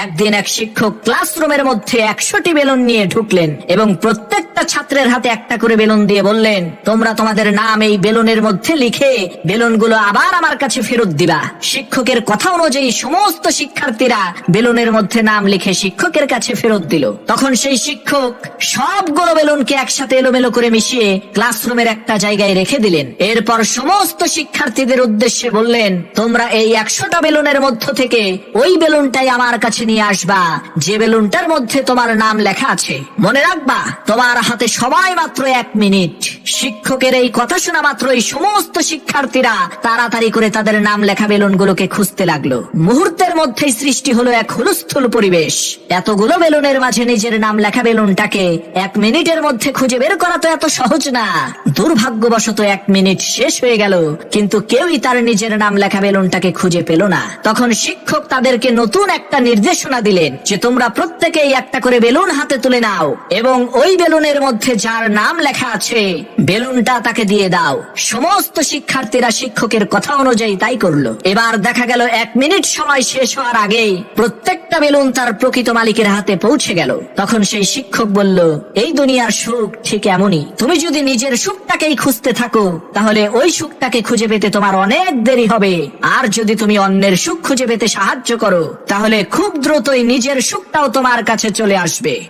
একদিন এক শিক্ষক ক্লাসরুমের মধ্যে একশোটি বেলুন নিয়ে ঢুকলেন এবং প্রত্যেকটা ছাত্রের হাতে একটা করে বেলুন দিয়ে বললেন, তোমরা তোমাদের নাম এই বেলুনের মধ্যে লিখে বেলুনগুলো আবার আমার কাছে ফেরত দিবা। শিক্ষকের কথা অনুযায়ী সমস্ত শিক্ষার্থীরা বেলুনের মধ্যে নাম লিখে শিক্ষকের কাছে ফেরত দিল। তখন সেই শিক্ষক সবগুলো বেলুনকে একসাথে এলোমেলো করে মিশিয়ে ক্লাসরুমের একটা জায়গায় রেখে দিলেন। এরপর সমস্ত শিক্ষার্থীদের উদ্দেশ্যে বললেন, তোমরা এই একশোটা বেলুনের মধ্য থেকে ওই বেলুনটাই আমার কাছে নিয়ে আসবা। যে বেলুনটার মধ্যে তোমার নাম লেখা আছে, মনে রাখবা, তোমার হাতে সময় মাত্র এক মিনিট। শিক্ষকের এই কথা শোনা মাত্রই সমস্ত শিক্ষার্থীরা তাড়াতাড়ি করে তাদের নাম লেখা বেলুনগুলোকে খুঁজতে লাগল। মুহূর্তের মধ্যেই সৃষ্টি হলো এক হুলস্থুল পরিবেশ। এতগুলো বেলুনের মাঝে নিজের নাম লেখা বেলুনটাকে এক মিনিটের মধ্যে খুঁজে বের করা তো এত সহজ না। দুর্ভাগ্যবশত এক মিনিট শেষ হয়ে গেল, কিন্তু কেউই তার নিজের নাম লেখা বেলুনটাকে খুঁজে পেল না। তখন শিক্ষক তাদেরকে নতুন একটা নির্দেশনা দিলেন যে তোমরা প্রত্যেকেই একটা করে বেলুন হাতে তুলে নাও এবং ওই বেলুনের মধ্যে যার নাম লেখা আছে, বেলুনটা তাকে দিয়ে দাও। সমস্ত শিক্ষার্থীরা শিক্ষকের কথা অনুযায়ী তাই করল। এবার দেখা গেল এক মিনিট সময় শেষ হওয়ার আগেই প্রত্যেকটা বেলুন তার প্রকৃত মালিকের হাতে পৌঁছে গেল। তখন সেই শিক্ষক বলল, এই দুনিয়ার সুখ ঠিক এমনই। তুমি যদি নিজের সুখটাকেই খুঁজতে থাকো, তাহলে ওই সুখটাকে খুঁজে পেতে তোমার অনেক দেরি হবে। আর যদি তুমি অন্যের সুখ খুঁজে পেতে সাহায্য করো, তাহলে খুব দ্রুতই নিজের সুখটাও তোমার কাছে চলে আসবে।